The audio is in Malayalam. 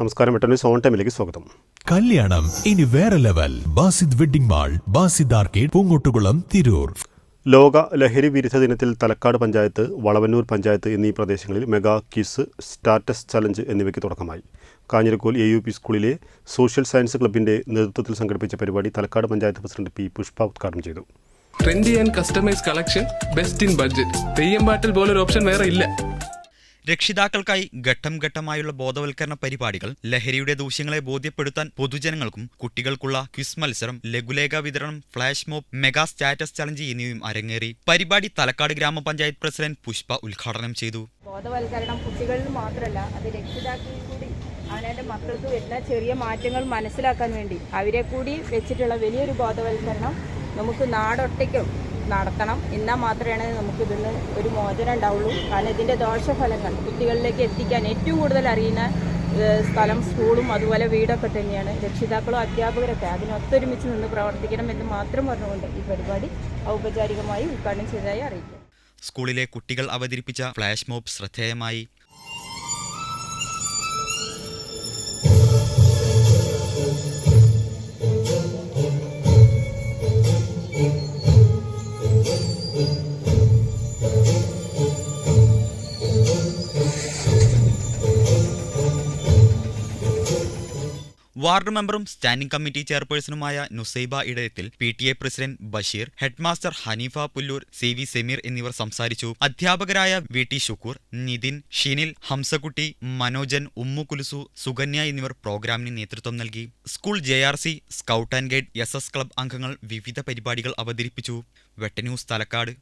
നമസ്കാരം വെട്ടന്യൂസ് സോൺ ടൈമിലേക്ക് സ്വാഗതം. കല്യാണം ഇനി വേറെ level. Basid wedding mall Basid arcade Poongottukulam Tirur. ലോക ലഹരി വിരുദ്ധ ദിനത്തിൽ തലക്കാട് പഞ്ചായത്ത് വളവന്നൂർ പഞ്ചായത്ത് എന്നീ പ്രദേശങ്ങളിൽ മെഗാ കിസ് സ്റ്റാറ്റസ് ചലഞ്ച് എന്നിവയ്ക്ക് തുടക്കമായി. കാഞ്ഞിരക്കോൽ എ യു പി സ്കൂളിലെ സോഷ്യൽ സയൻസ് ക്ലബിന്റെ നേതൃത്വത്തിൽ സംഘടിപ്പിച്ച പരിപാടി തലക്കാട് പഞ്ചായത്ത് പ്രസിഡന്റ് പി. പുഷ്പ ഉദ്ഘാടനം ചെയ്തു. Trendy and customise collection best in budget. Theyyam പാട്ടിൽ പോലൊരു ഓപ്ഷൻ വേറെ ഇല്ല. രക്ഷിതാക്കൾക്കായി ഘട്ടം ഘട്ടമായുള്ള ബോധവൽക്കരണ പരിപാടികൾ ലഹരിയുടെ ദൂഷ്യങ്ങളെ ബോധ്യപ്പെടുത്താൻ പൊതുജനങ്ങൾക്കും കുട്ടികൾക്കുള്ള ക്വിസ് മത്സരം ലഘുലേഖ വിതരണം flash mob mega status challenge എന്നിവയും അരങ്ങേറി. പരിപാടി തലക്കാട് ഗ്രാമപഞ്ചായത്ത് പ്രസിഡന്റ് പുഷ്പ ഉദ്ഘാടനം ചെയ്തു. ബോധവൽക്കരണം കുട്ടികളിൽ മാത്രമല്ല അത് രക്ഷിതാക്കളിൽ കൂടി അവനവന്റെ മക്കൾക്ക് വരുന്ന ചെറിയ മാറ്റങ്ങൾ മനസ്സിലാക്കാൻ വേണ്ടി അവരെ കൂടി വെച്ചിട്ടുള്ള വലിയൊരു ബോധവൽക്കരണം നമുക്ക് നാടൊട്ടയ്ക്കും നടത്തണം. എന്നാൽ മാത്രമേ നമുക്ക് ഒരു മോചനം ഉണ്ടാവുള്ളൂ. കാരണം ഇതിന്റെ ദോഷഫലങ്ങൾ കുട്ടികളിലേക്ക് എത്തിക്കാൻ ഏറ്റവും കൂടുതൽ അറിയുന്ന സ്ഥലം സ്കൂളും അതുപോലെ വീടൊക്കെ തന്നെയാണ്. രക്ഷിതാക്കളും അധ്യാപകരൊക്കെ അതിനൊത്തൊരുമിച്ച് നിന്ന് പ്രവർത്തിക്കണം എന്ന് മാത്രം പറഞ്ഞുകൊണ്ട് ഈ പരിപാടി ഔപചാരികമായി ഉദ്ഘാടനം ചെയ്തതായി അറിയിക്കും സ്കൂളിലെ കുട്ടികൾ അവതരിപ്പിച്ച ഫ്ലാഷ് മോബ് ശ്രദ്ധേയമായി. വാർഡ് മെമ്പറും standing committee ചെയർപേഴ്സണുമായ Nusaiba Edayathil P T A president Basheer headmaster Hanifa Pullur C V Sameer എന്നിവർ സംസാരിച്ചു. അധ്യാപകരായ വി ടി ഷുക്കൂർ നിതിൻ ഷിനിൽ ഹംസകുട്ടി മനോജൻ ഉമ്മു കുലുസു സുകന്യ എന്നിവർ പ്രോഗ്രാമിന് നേതൃത്വം നൽകി. School J R C scout and guide S S club അംഗങ്ങൾ വിവിധ പരിപാടികൾ അവതരിപ്പിച്ചു. വെട്ടന്യൂസ് തലക്കാട്.